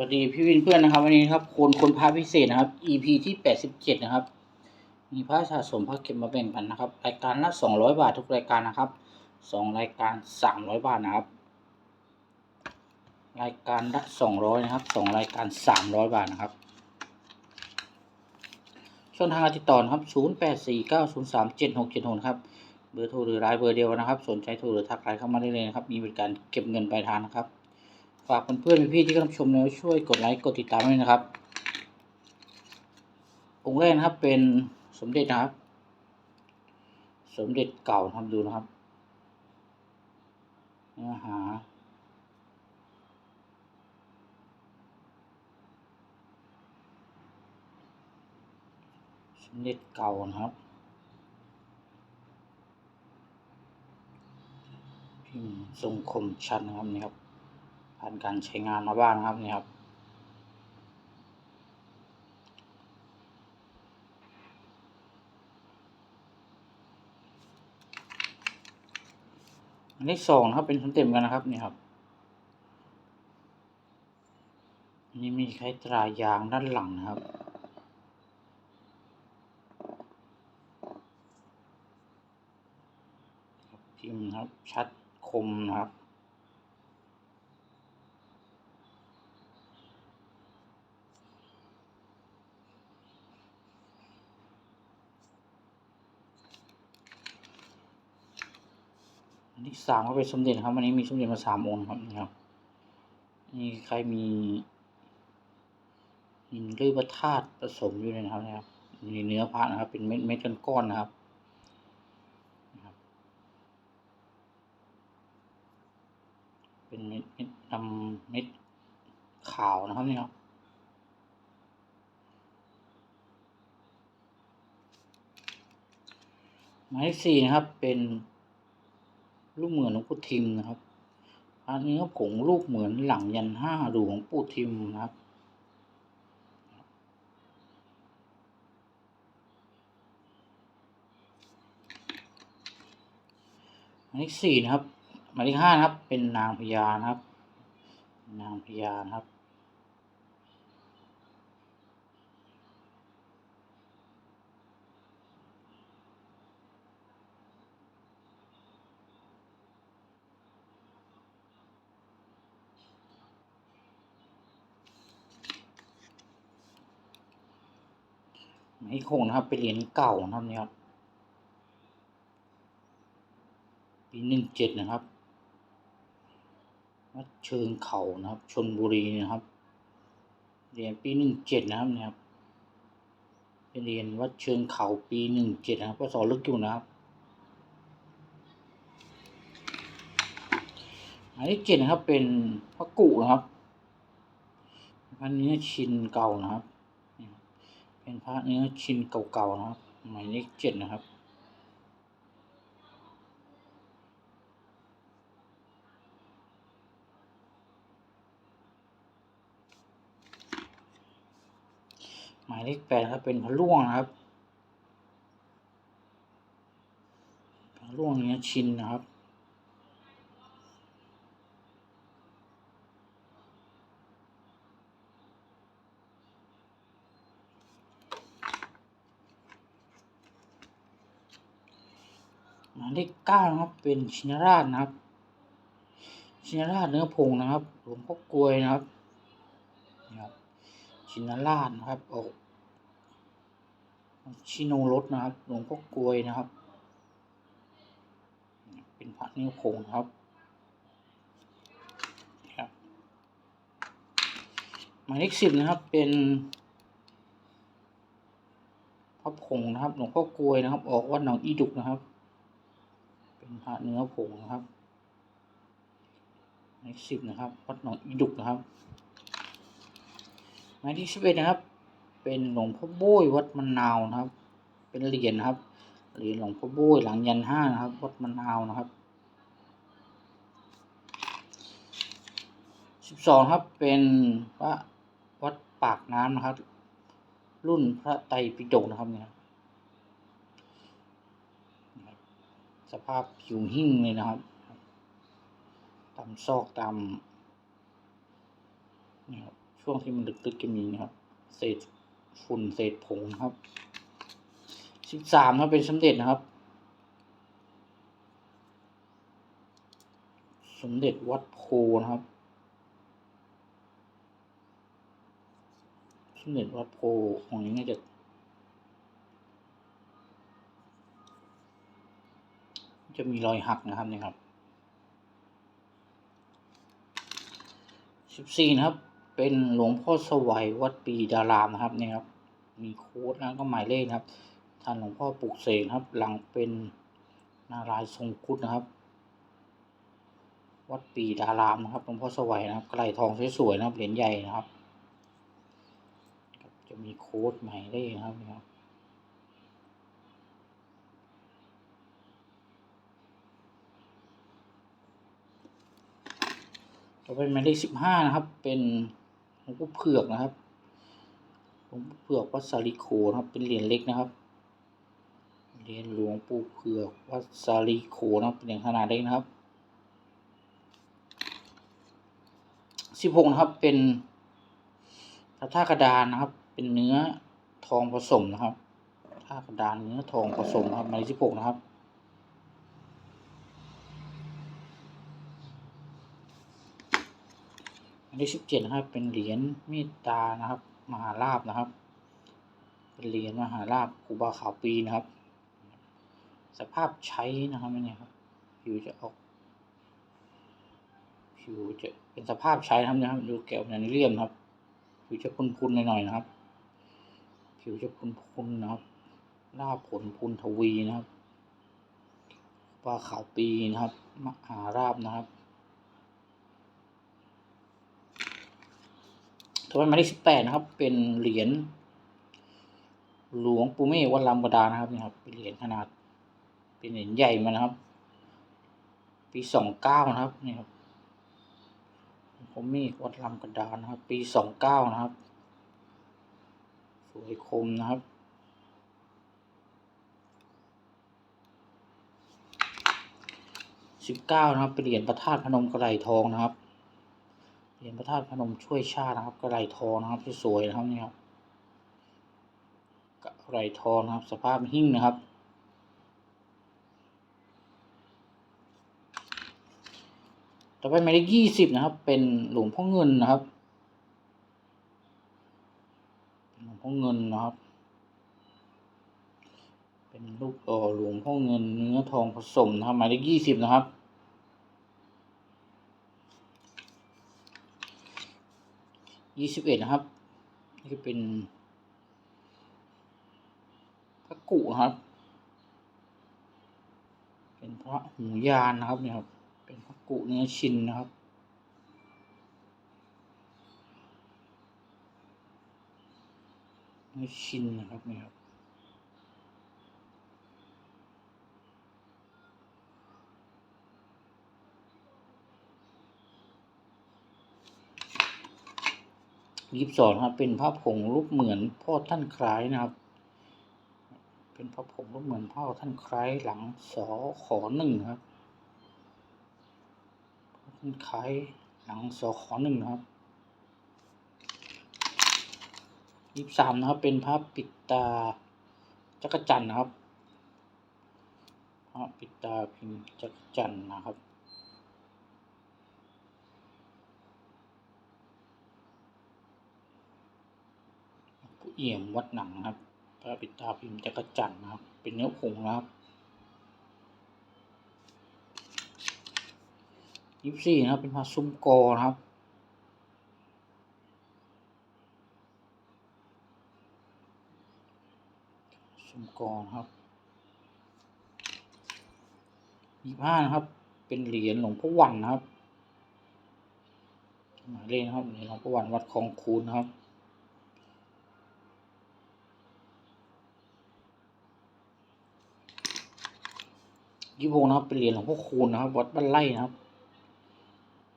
วัสดีพี่วินเพื่อนนะครับ วันนี้ครับคนคนพระพิเศษนะครับ EP ที่แปดสิบเจ็ดนะครับ มีพระสะสมพระเก็บมาแบ่งปันนะครับ รายการละสองร้อยบาททุกรายการนะครับสองรายการสามร้อยบาทนะครับ รายการละสองร้อยนะครับสองรายการสามร้อยบาทนะครับช่องทางการติดต่อนะครับศูนย์แปดสี่เก้าศูนย์สามเจ็ดหกเจ็ดหกครับเบอร์โทรหรือรายเบอร์เดียวนะครับ สนใจโทรหรือทักไลน์เข้ามาได้เลยนะครับ มีบริการเก็บเงินปลายทางนะครับ ฝากเพื่อนๆพี่ๆที่กำลังชมแล้วช่วยกดไลค์กดติดตามด้วยนะครับ องค์แรกนะครับเป็นสมเด็จนะครับ สมเด็จเก่านะครับดูนะครับเนื้อหาสมเด็จเก่านะครับทรงคมชัดนะครับนี่ครับ ผ่านการใช้งานมาบ้างนครับนี่ครับอันที่สองนะครับเป็นสมเต็มกันนะครับนี่ครับอันนี้มีใช้ตรายางด้านหลังนะครับพิมพ์นะครับชัดคมนะครับ สามก็เป็นสมเด็จครับวันนี้มีสมเด็จมาสามองค์ครับนี่ครับนี่ใครมีหินลือพระธาตุผสมอยู่นะครับนี่ยครับมีเนื้อพระนะครับ เป็นเม็ดเม็ดๆก้อนนะครับเป็นเม็ดเม็ดดำเม็ดขาวนะครับนี่ครับหมายเลขสี่นะครับเป็น รูปเหมือนหลวงปู่ทิมนะครับอันนี้ก็ผงรูปเหมือนหลังยันห้าดูของปู่ทิมนะครับหมายเลขสี่นะครับหมายเลขห้านะครับ เป็นนางพญานะครับ นางพญานะครับ หมายคงนะครับ เป็นเหรียญเก่านะครับเนี่ยครับปีหนึ่งเจ็ดนะครับวัดเชิงเขานะครับชนบุรีนะครับเหรียญปีหนึ่งเจ็ดนะครับเนี่ยครับเป็นเหรียญวัดเชิงเขาปีหนึ่งเจ็ดนะครับก็สอลึกอยู่นะครับหมายเลขเจ็ดนะครับเป็นพระกุนะครับพันนื้ชินเก่านะครับ เป็นพระเนื้อชินเก่าๆนะครับหมายเลขเจ็ดนะครับ หมายเลขแปดครับเป็นพระล่วงนะครับพระล่วงเนื้อชินนะครับ หมายเลขเก้านะครับ เป็นชินราชนะครับ ชินราชเนื้อผงนะครับ หลวงพ่อกลวยนะครับนี่ครับ ชินราชนะครับออกชิโนรสนะครับ หลวงพ่อกลวยนะครับ เป็นพระเนื้อผงนะครับครับหมายเลขสิบนะครับ เป็นพระผงนะครับ หลวงพ่อกลวยนะครับ ออกวัดหนองอีดุกนะครับ เป็นพระเนื้อผงนะครับหมายเลขสิบนะครับวัดหนองอีดุกนะครับหมายที่สิบเอ็ดนะครับ เป็นหลวงพ่อโบ้ยวัดมะนาวนะครับ เป็นเหรียญนะครับเหรียญหลวงพ่อโบ้ยหลังยันห้านะครับ วัดมะนาวนะครับสิบสองครับเป็นพระวัดปากน้ำนะครับ รุ่นพระไตรปิฎกนะครับเนี่ยนะครับ สภาพผิวหิ้งเลยนะครับตามซอกตามนี่ครับช่วงที่มันลึกๆจะมีนะครับ เศษฝุ่นเศษผงนะครับสิบสามครับเป็นสมเด็จนะครับ สมเด็จวัดโพนะครับ สมเด็จวัดโพของนี้น่าจะ จะมีรอยหักนะครับนี่ครับสิบสี่นะครับ เป็นหลวงพ่อสวัยวัดปีดารามนะครับนี่ครับ มีโค้ดแล้วก็หมายเลขนะครับ ท่านหลวงพ่อปลุกเสกครับ หลังเป็นนารายณ์ทรงคุดนะครับ วัดปีดารามนะครับหลวงพ่อสวัยนะครับไกลทองสวยๆนะครับเหรียญใหญ่นะครับ จะมีโค้ดหมายเลขนะครับ เรับต่อไปหมายเลขสิบห้านะครับ เป็นหลวงพ่อเผือกนะครับหลวงพ่อเผือกวัดสาลิโคนะครับ เป็นเหรียญเล็กนะครับเหรียญหลวงปู่เผือกวัดสาลิโคนะครับเป็นเหรียญขนาดเล็กนะครับสิบหกนะครับเป็นพระธาตุกระดานนะครับ เป็นเนื้อทองผสมนะครับท่ากระดานเนื้อทองผสมครับหมายเลขสิบหกนะครับ อันที่สิบเจ็ดนะครับ เป็นเหรียญเมตตานะครับ มหาลาบนะครับ เป็นเหรียญมหาลาบครูบาขาวปีนะครับ สภาพใช้นะครับเนี่ยครับผิวจะออก ผิวจะเป็นสภาพใช้นะครับนะครับดูแก้วนันเลี่ยมนะครับ ผิวจะพุนๆหน่อยๆนะครับ ผิวจะพุนๆนะครับลาบผลพุนทวีนะครับครูบาขาวปีนะครับมหาลาบนะครับ ต่อไปหมายเลขสิบแปดนะครับ เป็นเหรียญหลวงปู่เมฆวัดลำกระดานนะครับนี่ครับเป็นเหรียญขนาด เป็นเหรียญใหญ่มานะครับ ปีสองเก้านะครับนี่ครับหลวงปู่เมฆวัดลำกระดานนะครับ ปีสองเก้านะครับ สวยคมนะครับ สิบเก้านะครับเป็นเหรียญพระธาตุพนมกระไหลทองนะครับ รียญพระธาตุพนมช่วยชาตินะครับกระไหลทองนะครับที่สวยนะครับนี่ครับกระไหลทองนะครับ สภาพหิ้งนะครับ ต่อไปหมายเลขยี่สิบนะครับ เป็นหลวงพ่อเงินนะครับหลวงพ่อเงินนะครับ เป็นลูกเอ่อหลวงพ่อเงินเนื้อทองผสมนะครับหมายเลขยี่สิบนะครับ ยี่สิบเอ็ดนะครับ นี่ก็เป็นพระกุนะครับ เป็นพระหูยานนะครับเนี่ยครับ เป็นพระกุเนื้อชินนะครับเนื้อชินนะครับเนี่ยครับ ยิบสองครับ เป็นพระผงรูปเหมือนพ่อท่านคล้ายนะครับ เป็นพระผงรูปเหมือนพ่อท่านคล้ายหลังสอขอหนึ่งครับท่านคล้ายหลังสอขอหนึ่งนะครับยิบสามนะครับ เป็นพระปิดตาจักรจันทร์นะครับพระปิดตาพิมพ์จักรจันทร์นะครับ ผู้เอี่ยมวัดหนังนะครับพระปิตาพิมพ์จักรจันนะครับ เป็นเนื้อผงนะครับยี่สิบสี่นะครับเป็นพระซุ้มกอนะครับซุ้มกอนะครับยี่ห้านะครับ เป็นเหรียญหลวงพ่อวันนะครับหมายเลขนะครับเหรียญหลวงพ่อวันวัดคลองคูนนะครับ ยี่หกนะครับ เป็นเหรียญหลวงพ่อคูณนะครับ วัดบ้านไร่นะครับ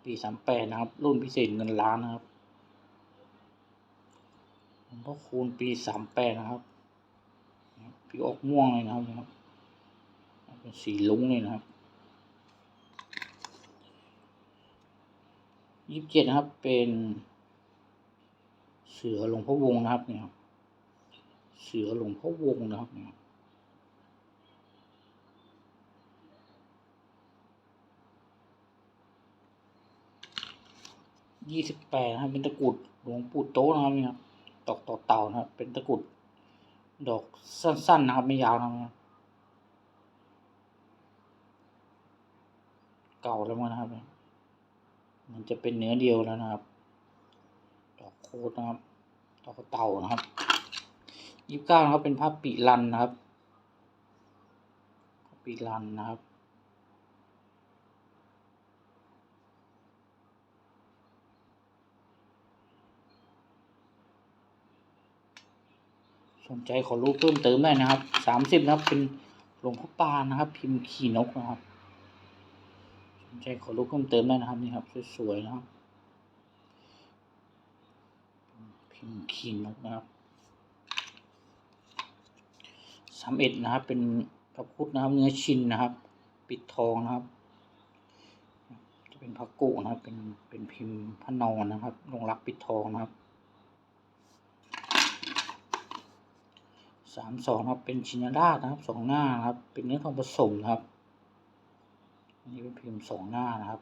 ปีสามแปดนะครับ รุ่นพิเศษเงินล้านนะครับหลวงพ่อคูณปีสามแปดนะครับปีออกม่วงเลยนะครับนะครับเป็นสีลุ้งเลยนะครับยี่สิบเจ็ดนะครับ เป็นเสือหลวงพ่อวงนะครับเนี่ย เสือหลวงพ่อวงนะครับเนี่ย ยี่สิบแปดนะครับ เป็นตะกรุดหลวงปู่โตะนะครับนี่ครับดอกต่อเต่านะครับ เป็นตะกรุดดอกสั้นๆนะครับไม่ยาวนะครับเก่าแล้วมั้งนะครับ มันจะเป็นเนื้อเดียวแล้วนะครับ ดอกโคตรนะครับดอกเต่านะครับยี่สิบเก้านะครับเป็นผ้าปีรันนะครับปีรันนะครับ สนใจขอรู้เพิ่มเติมได้นะครับสามสิบนะครับ เป็นหลวงพ่อปานนะครับ พิมพ์ขี่นกนะครับ สนใจขอรู้เพิ่มเติมได้นะครับนี่ครับสวยๆนะครับ พิมพ์ขี่นกนะครับสามเอ็ดนะครับ เป็นพระพุทธนะครับ เนื้อชินนะครับ ปิดทองนะครับจะเป็นพระกุนะครับ เป็นเป็นพิมพ์พระนอนนะครับลงรักปิดทองนะครับ สามสองครับ เป็นชินาราชนะครับสองหน้านะครับ เป็นเนื้อทองผสมนะครับอันนี้เป็นพิมพ์สองหน้านะครับ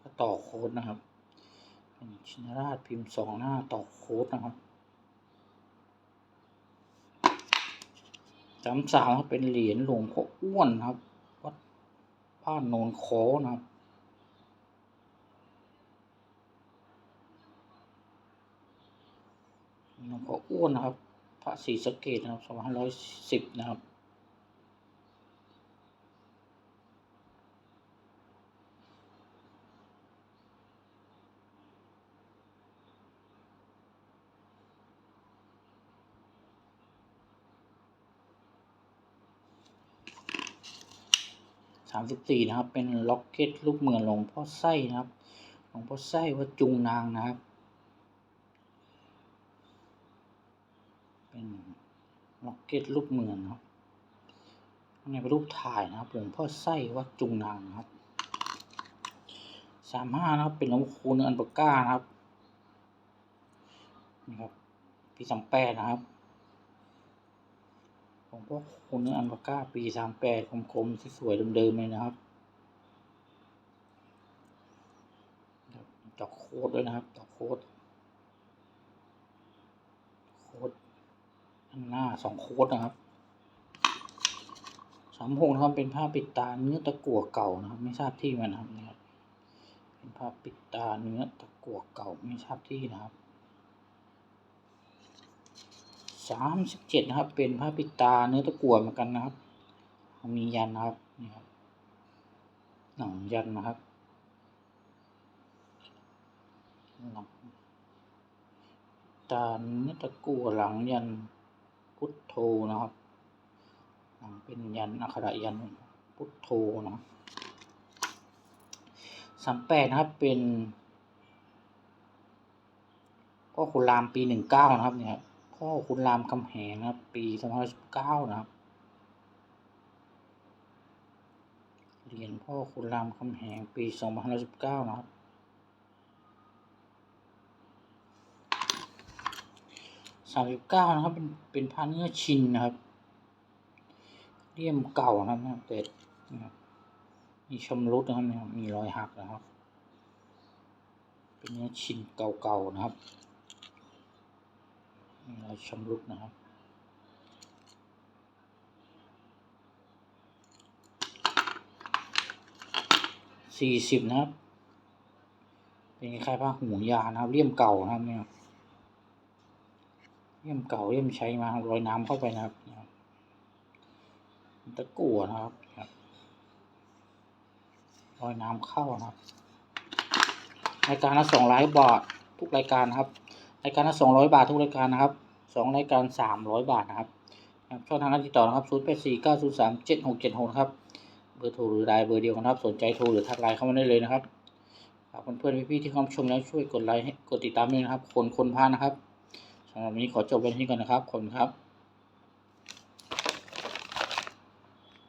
ก็ต่อโค้ดนะครับ เป็นชินาราชพิมพ์สองหน้าต่อโค้ดนะครับสามสามครับเป็นเหรียญหลวงพ่ออ้วนนะครับวัดบ้านโนนคอนะครับหลวงพ่ออ้วนนะครับ พระศรีสเกดนะครับสองพันร้อยสิบนะครับ สามสิบสี่นะครับ เป็นล็อกเก็ตรูปเหมือนหลวงพ่อไส้นะครับ หลวงพ่อไส้วัดจุงนางนะครับ เป็น ล็อกเก็ตรูปเมือนนะครับข้างในเป็นรูปถ่ายนะครับหลวงพ่อไส้วัดจุงนางนะครับสามห้านะครับเป็นหลวงครูเนื้ออันปาก้านะครับนี่ครับปีสามแปดนะครับหลวงพ่อคูเนื้ออันปาก้าปีสามแปดคมๆสวยๆเดิมๆเลยนะครับดอกโคดด้วยนะครับดอกโคดโคดอัน หน้าสองโคดนะครับสามหกนะครับเป็นผ้าปิดตาเนื้อตะกั่วเก่านะครับ ไม่ทราบที่มันนะครับเนี่ยครับเป็นผ้าปิดตาเนื้อตะกั่วเก่าไม่ทราบที่นะครับสามสิบเจ็ดนะครับ เป็นผ้าปิดตาเนื้อตะกั่วเหมือนกันนะครับมียันนะครับนี่ครับหนังยันนะครับหนังตาเนื้อตะกั่วหลังยัน โธนะครับ เป็นยันอักขระยันพุทโธนะครับสามแปดนะครับเป็นพ่อขุนรามปีหนึ่งเก้านะครับเนี่ยพ่อขุนรามคำแหงนะครับ ปีสองพันสิบเก้านะครับเหรียญพ่อขุนรามคำแหงปีสองพันสิบเก้านะครับ สามสิบเก้านะครับ เป็นเป็นผ้าเนื้อชินนะครับเลี่ยมเก่านะครับนะครับแต่นะครับมีชำรุดนะครับนะครับ มีรอยหักนะครับ เป็นเนื้อชินเก่าๆนะครับมีรอยชำรุดนะครับสี่สิบนะครับ เป็นคล้ายผ้าหูยานะครับเลี่ยมเก่านะครับเนี่ย เลี่ยมเก่าเลี่ยมใช้มารอยน้ำเข้าไปนะครับนะครับตะกั่วนะครับครับรอยน้ำเข้านะครับรายการละสองร้อยบาททุกรายการนะครับรายการละสองร้อยบาททุกรายการนะครับสองรายการสามร้อยบาทนะครับช่องทางการติดต่อนะครับศูนย์แปดสี่เก้าศูนย์สามเจ็ดหกเจ็ดหกครับเบอร์โทรหรือไลน์เบอร์เดียวกันครับ สนใจโทรหรือทักไลน์เข้ามาได้เลยนะครับฝากเพื่อนๆพี่ๆที่เข้ามาชมแล้วช่วยกดไลค์ให้กดติดตามด้วยนะครับ คนคนพานะครับ สำหรับวันนี้ขอจบไว้ที่นี่ก่อนนะครับขอบคุณครับ